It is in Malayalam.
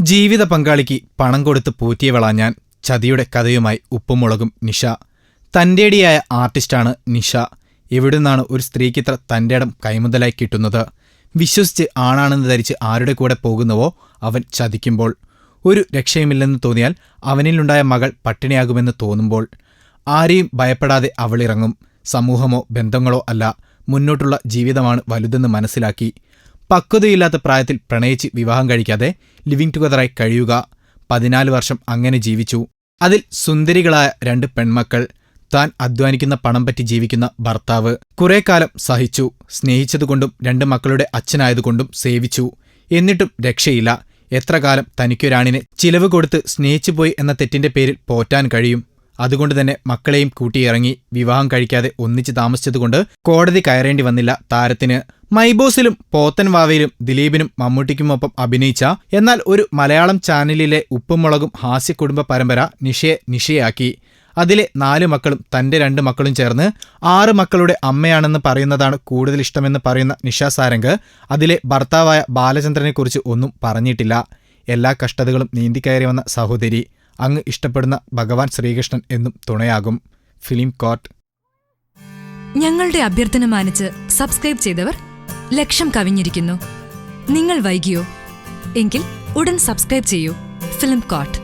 ജീവിത പങ്കാളിക്ക് പണം കൊടുത്ത് പൂറ്റിയ ഞാൻ. ചതിയുടെ കഥയുമായി ഉപ്പുമുളകും നിഷ. തന്റെടിയായ ആർട്ടിസ്റ്റാണ് നിഷ. എവിടുന്നാണ് ഒരു സ്ത്രീക്കിത്ര തന്റെ ഇടം കൈമുതലായി കിട്ടുന്നത്? വിശ്വസിച്ച് ആണാണെന്ന് ധരിച്ച് ആരുടെ കൂടെ പോകുന്നുവോ അവൻ ചതിക്കുമ്പോൾ? ഒരു രക്ഷയുമില്ലെന്ന് തോന്നിയാൽ അവനിലുണ്ടായ മകൾ പട്ടിണിയാകുമെന്ന് തോന്നുമ്പോൾ. ആരെയും ഭയപ്പെടാതെ അവളിറങ്ങും. സമൂഹമോ ബന്ധങ്ങളോ അല്ല. മുന്നോട്ടുള്ള ജീവിതമാണ് വലുതെന്ന് മനസ്സിലാക്കി. പക്വതയില്ലാത്ത പ്രായത്തിൽ പ്രണയിച്ച് വിവാഹം കഴിക്കാതെ ലിവിംഗ് ടുഗദറായി കഴിയുക. പതിനാല് വർഷം അങ്ങനെ ജീവിച്ചു. അതിൽ സുന്ദരികളായ രണ്ട് പെൺമക്കൾ താൻ അധ്വാനിക്കുന്ന പണം പറ്റി ജീവിക്കുന്ന ഭർത്താവ്. കുറെ കാലം സഹിച്ചു. സ്നേഹിച്ചതുകൊണ്ടും രണ്ട് മക്കളുടെ അച്ഛനായതുകൊണ്ടും സേവിച്ചു. എന്നിട്ടും രക്ഷയില്ല. എത്ര കാലം തനിക്കൊരാണിനെ ചിലവ് കൊടുത്ത് സ്നേഹിച്ചുപോയി എന്ന തെറ്റിന്റെ പേരിൽ പോറ്റാൻ കഴിയും. അതുകൊണ്ട് തന്നെ മക്കളെയും കൂട്ടിയിറങ്ങി വിവാഹം കഴിക്കാതെ ഒന്നിച്ച് താമസിച്ചതുകൊണ്ട് കോടതി കയറേണ്ടി വന്നില്ല താരത്തിന്. മൈബോസിലും പോത്തൻവാവയിലും ദിലീപിനും മമ്മൂട്ടിക്കുമൊപ്പം അഭിനയിച്ച എന്നാൽ ഒരു മലയാളം ചാനലിലെ ഉപ്പുമുളകും ഹാസ്യ കുടുംബ പരമ്പര നിഷയെ നിഷയാക്കി. അതിലെ നാല് മക്കളും തന്റെ രണ്ട് മക്കളും ചേർന്ന് ആറ് മക്കളുടെ അമ്മയാണെന്ന് പറയുന്നതാണ് കൂടുതൽ ഇഷ്ടമെന്ന് പറയുന്ന നിഷ സാരംഗ്. അതിലെ ഭർത്താവായ ബാലചന്ദ്രനെക്കുറിച്ച് ഒന്നും പറഞ്ഞിട്ടില്ല. എല്ലാ കഷ്ടതകളും നീന്തിക്കയറി വന്ന സഹോദരി. അങ്ങ് ഇഷ്ടപ്പെടുന്ന ഭഗവാൻ ശ്രീകൃഷ്ണൻ എന്നും തുണയാകും. Film court. ഞങ്ങളുടെ അഭ്യർത്ഥന മാനിച്ച് സബ്സ്ക്രൈബ് ചെയ്തവർ ലക്ഷം കവിഞ്ഞിരിക്കുന്നു. നിങ്ങൾ വൈകിയോ? എങ്കിൽ ഉടൻ സബ്സ്ക്രൈബ് ചെയ്യൂ. Film coat